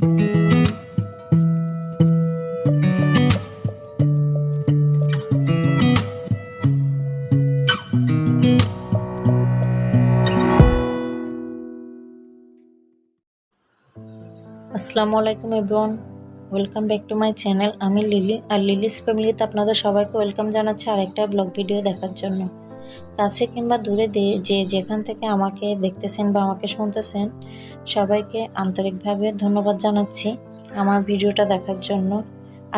আসসালামু আলাইকুম everyone. Welcome back to my channel. আমি লিলি আর লিলিস ফ্যামিলিতে আপনাদের সবাইকে ওয়েলকাম জানাচ্ছি আরেকটা ব্লগ ভিডিও দেখার জন্য। কাছে কিংবা দূরে যে যেখান থেকে আমাকে দেখতেছেন বা আমাকে শুনতেছেন, সবাইকে আন্তরিকভাবে ধন্যবাদ জানাচ্ছি আমার ভিডিওটা দেখার জন্য।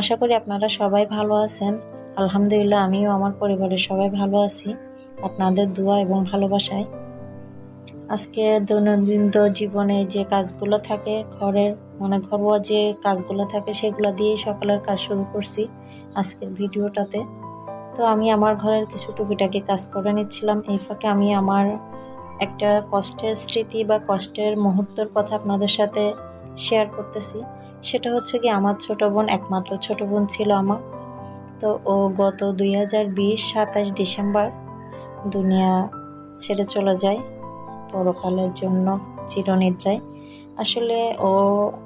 আশা করি আপনারা সবাই ভালো আছেন। আলহামদুলিল্লাহ, আমিও আমার পরিবারের সবাই ভালো আছি, আপনাদের দোয়া এবং ভালোবাসায়। আজকে দৈনন্দিন জীবনে যে কাজগুলো থাকে, ঘরের মানে ঘরোয়া যে কাজগুলো থাকে, সেগুলো দিয়েই সকালের কাজ শুরু করছি আজকের ভিডিওটাতে। তো আমি আমার ঘরের কিছু টুকিটাকি কাজ করে নিচ্ছিলাম। এই ফাঁকে আমি আমার একটা কষ্টের স্মৃতি বা কষ্টের মুহূর্তর কথা আপনাদের সাথে শেয়ার করতেছি। সেটা হচ্ছে কি আমার ছোট বোন, একমাত্র ছোট বোন ছিল আমার। তো ও গত দুই হাজার বিশ সাতাশ ডিসেম্বর দুনিয়া ছেড়ে চলে যায়। পরকালের জন্য চিরনিদ্রায়। আসলে ও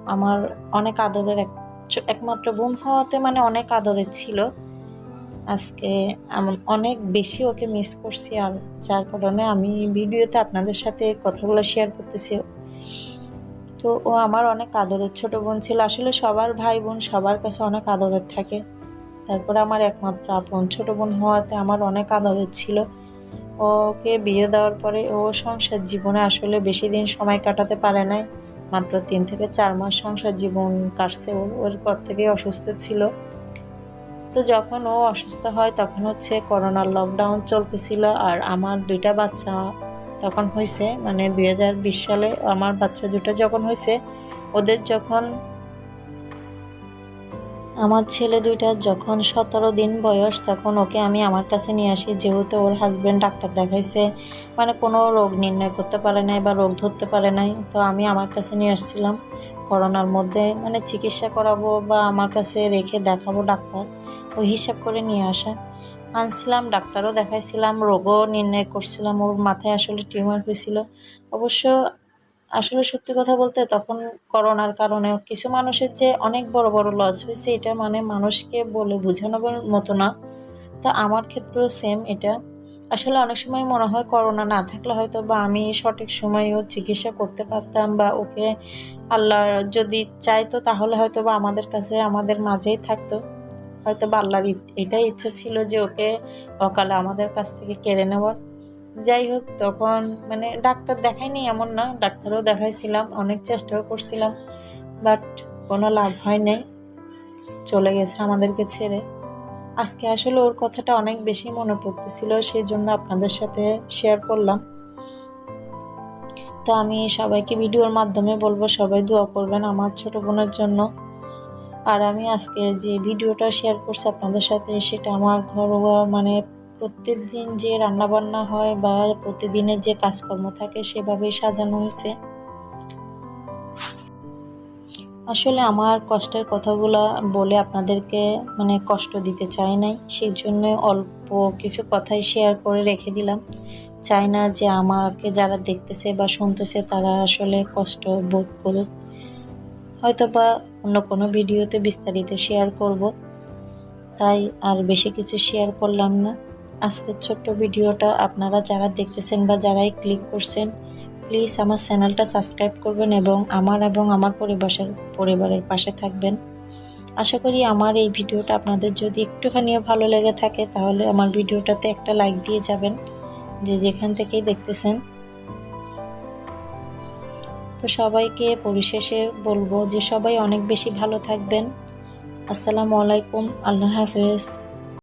আমার অনেক আদরের এক, একমাত্র বোন হওয়াতে মানে অনেক আদরের ছিল। আজকে অনেক বেশি ওকে মিস করছি আর যার কারণে আমি ভিডিওতে আপনাদের সাথে কথাগুলো শেয়ার করতেছি। তো ও আমার অনেক আদরের ছোট বোন ছিল। আসলে সবার ভাই বোন সবার কাছে অনেক আদরের থাকে। তারপরে আমার একমাত্র আপন ছোট বোন হওয়াতে আমার অনেক আদরের ছিল। ওকে বিয়ে দেওয়ার পরে ও সংসার জীবনে আসলে বেশি দিন সময় কাটাতে পারে নাই। মাত্র তিন থেকে চার মাস সংসার জীবন কাটছে। ওর পর থেকেই অসুস্থ ছিল। তো যখন ও অসুস্থ হয়, তখন হচ্ছে করোনার লকডাউন চলতেছিল। আর আমার দুইটা বাচ্চা তখন হয়েছে মানে দুই হাজার বিশ সালে আমার বাচ্চা দুটো যখন হয়েছে ওদের যখন আমার ছেলে দুইটা যখন সতেরো দিন বয়স, তখন ওকে আমি আমার কাছে নিয়ে আসি। যেহেতু ওর হাজব্যান্ড ডাক্তার দেখাইছে মানে কোনো রোগ নির্ণয় করতে পারে নাই বা রোগ ধরতে পারে নাই, তো আমি আমার কাছে নিয়ে আসছিলাম। করোনার মধ্যে মানে চিকিৎসা করাবো বা আমার কাছে রেখে দেখাবো ডাক্তার, ওই হিসাব করে নিয়ে আসা। আনছিলাম, ডাক্তারও দেখাইছিলাম, রোগও নির্ণয় করছিলাম, ওর মাথায় আসলে টিউমার হয়েছিল অবশ্য আসলে সত্যি কথা বলতে তখন করোনার কারণে কিছু মানুষের যে অনেক বড় বড় লস হয়েছে, এটা মানে মানুষকে বলে বোঝানোর মতো না। তো আমার ক্ষেত্রেও সেম এটা। আসলে অনেক সময় মনে হয় করোনা না থাকলে হয়তো বা আমি সঠিক সময়ে ও চিকিৎসা করতে পারতাম বা ওকে আল্লাহ যদি চাইতো তাহলে হয়তো বা আমাদের কাছে আমাদের মাঝেই থাকতো। হয়তো বা আল্লাহর এটাই ইচ্ছা ছিল যে ওকে অকালে আমাদের কাছ থেকে কেড়ে নেওয়ার। যাই হোক, তখন মানে ডাক্তার দেখাইনি এমন না, ডাক্তারও দেখাইছিলাম, অনেক চেষ্টাও করছিলাম বাট কোনো লাভ হয় নাই। চলে গেছে আমাদেরকে ছেড়ে। আজকে আসলে ওর কথাটা অনেক বেশি মনে পড়তেছিল সেই জন্য আপনাদের সাথে শেয়ার করলাম। তো আমি সবাইকে ভিডিওর মাধ্যমে বলব, সবাই দোয়া করবেন আমার ছোট বোনের জন্য। আর আমি আজকে যে ভিডিওটা শেয়ার করছি আপনাদের সাথে, সেটা আমার ঘরোয়া মানে প্রত্যেকদিন যে রান্নাবান্না হয় বা প্রতিদিনের যে কাজকর্ম থাকে, সেভাবেই সাজানো হয়েছে। আসলে আমার কষ্টের কথাগুলো বলে আপনাদেরকে মানে কষ্ট দিতে চাই নাই, সেই জন্য অল্প কিছু কথাই শেয়ার করে রেখে দিলাম। চাই না যে আমাকে যারা দেখতেছে বা শুনতেছে তারা আসলে কষ্ট বোধ করুক। হয়তো বা অন্য কোনো ভিডিওতে বিস্তারিত শেয়ার করব, তাই আর বেশি কিছু শেয়ার করলাম না। আজকের ছোট্ট ভিডিওটা আপনারা যারা দেখতেছেন বা যারাই ক্লিক করছেন প্লিজ আমার চ্যানেলটা সাবস্ক্রাইব করবেন এবং আমার এবং আমার পরিবারের পরিবারের পাশে থাকবেন। আশা করি আমার এই ভিডিওটা আপনাদের যদি একটুখানিও ভালো লেগে থাকে, তাহলে আমার ভিডিওটাতে একটা লাইক দিয়ে যাবেন, যে যেখান থেকেই দেখতেছেন। তো সবাইকে পরিশেষে বলব যে সবাই অনেক বেশি ভালো থাকবেন। আসসালামু আলাইকুম, আল্লাহ হাফেজ।